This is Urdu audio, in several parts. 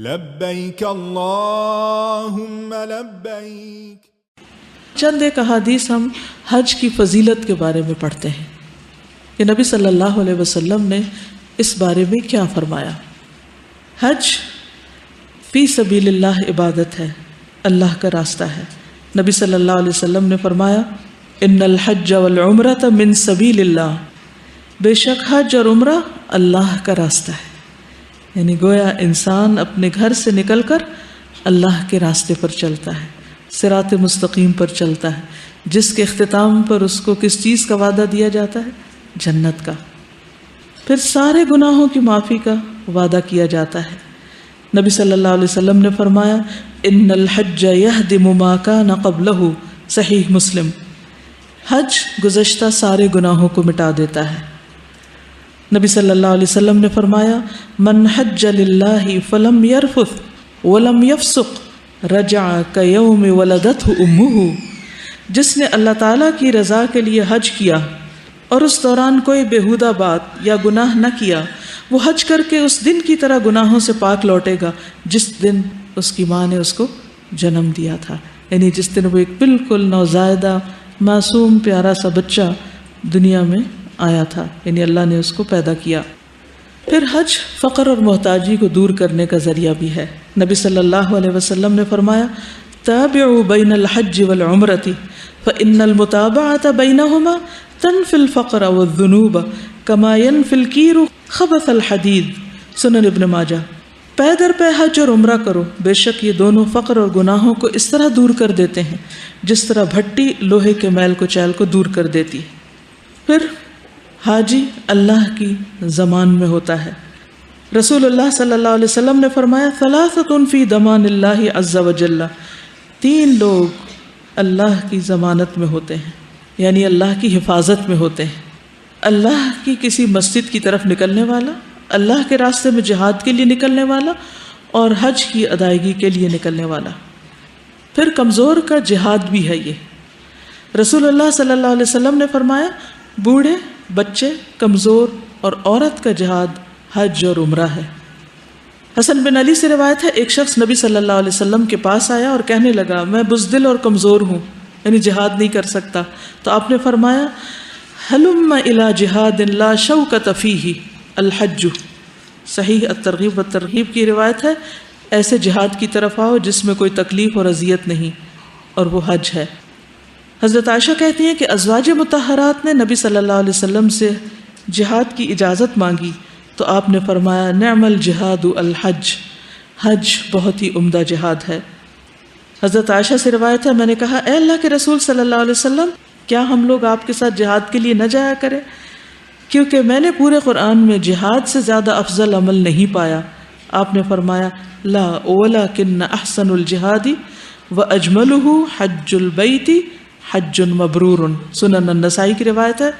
لبيك اللهم لبيك چند ایک احادیث ہم حج کی فضیلت کے بارے میں پڑھتے ہیں۔ کہ نبی صلی اللہ علیہ وسلم نے اس بارے میں کیا فرمایا؟ حج فی سبیل اللہ عبادت ہے، اللہ کا راستہ ہے۔ نبی صلی اللہ علیہ وسلم نے فرمایا، ان الحج والعمرۃ من سبیل اللہ۔ بے شک حج اور عمرہ اللہ کا راستہ ہے۔ یعنی گویا انسان اپنے گھر سے نکل کر اللہ کے راستے پر چلتا ہے سرات مستقیم پر چلتا ہے۔ جس کے اختتام پر اس کو کس چیز کا وعدہ دیا جاتا ہے؟ جنت کا۔ پھر سارے گناہوں کی معافی کا وعدہ کیا جاتا ہے۔ نبی صلی اللہ علیہ وسلم نے فرمایا، ان الحج يهدم ما كان قبله صحیح مسلم۔ حج گزشتہ سارے گناہوں کو مٹا دیتا ہے۔ نبی صلی اللہ علیہ وسلم نے فرمایا، من حج للہ فلم یرفث ولم یفسق رجع کیوم ولدته امه جس نے اللہ تعالیٰ کی رضا کے لیے حج کیا اور اس دوران کوئی بےحودہ بات یا گناہ نہ کیا، وہ حج کر کے اس دن کی طرح گناہوں سے پاک لوٹے گا جس دن اس کی ماں نے اس کو جنم دیا تھا۔ یعنی جس دن وہ ایک بالکل نوزائیدہ، معصوم، پیارا سا بچہ دنیا میں آیا تھا یعنی اللہ نے اس کو پیدا کیا۔ پھر حج فقر اور محتاجی کو دور کرنے کا ذریعہ بھی ہے۔ نبی صلی اللہ علیہ وسلم نے فرمایا، تابعوا بین الحج والعمرۃ، فإن المتابعة بينهما تنفي الفقر والذنوب كما ينفي الكير خبث الحديد سنن ابن ماجہ۔ پے در پہ حج اور عمرہ کرو، بے شک یہ دونوں فقر اور گناہوں کو اس طرح دور کر دیتے ہیں، جس طرح بھٹی لوہے کے میل کو چیل کو دور کر دیتی۔ ہے پھر حاجی اللہ کی زمان میں ہوتا ہے۔ رسول اللہ صلی اللہ علیہ وسلم نے فرمایا ثلاثت فی دمان اللہ عز و جل۔ تین لوگ اللہ کی ضمانت میں ہوتے ہیں یعنی اللہ کی حفاظت میں ہوتے ہیں۔ اللہ کی کسی مسجد کی طرف نکلنے والا، اللہ کے راستے میں جہاد کے لیے نکلنے والا اور حج کی ادائیگی کے لیے نکلنے والا۔ پھر کمزور کا جہاد بھی ہے یہ۔ رسول اللہ صلی اللہ علیہ وسلم نے فرمایا، بوڑھے بچے، کمزور اور عورت کا جہاد، حج اور عمرہ ہے۔ حسن بن علی سے روایت ہے، ایک شخص نبی صلی اللہ علیہ وسلم کے پاس آیا اور کہنے لگا، میں بزدل اور کمزور ہوں یعنی جہاد نہیں کر سکتا۔ تو آپ نے فرمایا، حلم الا جہاد لا شوکت فیہ الحج۔ صحیح الترغیب و ترغیب کی روایت ہے، ایسے جہاد کی طرف آؤ جس میں کوئی تکلیف اور اذیت نہیں، اور وہ حج ہے۔ حضرت عائشہ کہتی ہیں کہ ازواج متحرات نے نبی صلی اللہ علیہ وسلم سے جہاد کی اجازت مانگی تو آپ نے فرمایا، نعم الجہاد الحج۔ حج بہت ہی عمدہ جہاد ہے۔ حضرت عائشہ سے روایت ہے، میں نے کہا، اے اللہ کے رسول صلی اللہ علیہ وسلم، کیا ہم لوگ آپ کے ساتھ جہاد کے لیے نہ جایا کریں؟ کیونکہ میں نے پورے قرآن میں جہاد سے زیادہ افضل عمل نہیں پایا۔ آپ نے فرمایا، لا اولا کن احسن الجہادی و اجمل حج البیتی حج مبرور۔ سنن النسائی کی روایت ہے،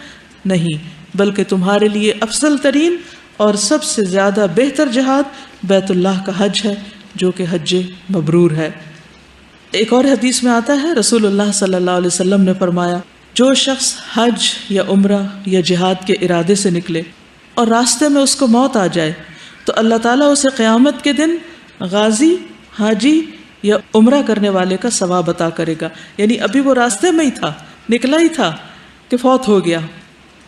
نہیں، بلکہ تمہارے لیے افضل ترین اور سب سے زیادہ بہتر جہاد بیت اللہ کا حج ہے، جو کہ حج مبرور ہے۔ ایک اور حدیث میں آتا ہے، رسول اللہ صلی اللہ علیہ وسلم نے فرمایا، جو شخص حج یا عمرہ یا جہاد کے ارادے سے نکلے اور راستے میں اس کو موت آ جائے، تو اللہ تعالیٰ اسے قیامت کے دن غازی، حاجی یا عمرہ کرنے والے کا ثواب عطا کرے گا۔ یعنی ابھی وہ راستے میں ہی تھا، نکلا ہی تھا کہ فوت ہو گیا۔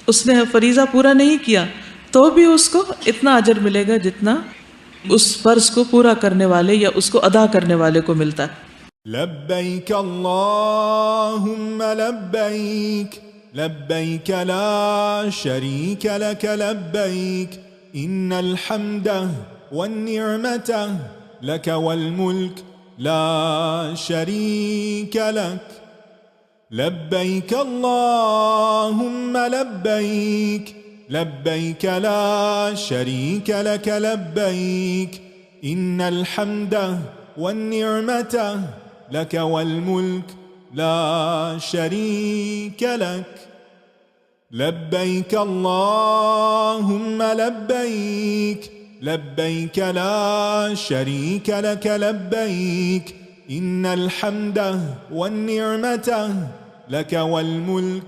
اس نے فریضہ پورا نہیں کیا تو بھی اس کو اتنا اجر ملے گا جتنا اس فرض کو پورا کرنے والے یا اس کو ادا کرنے والے کو ملتا ہے۔ لبيك اللهم لبيك لبيك لا شريك لك لبيك إن الحمد والنعمة لك والملك لا شريك لك. لبيك اللهم لبيك. لبيك لا شريك لك لبيك. إن الحمد والنعمة لك والملك لا شريك لك. لبيك اللهم لبيك. لبيك لا شريك لك لبيك إن الحمد والنعمة لك والملك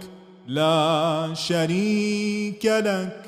لا شريك لك.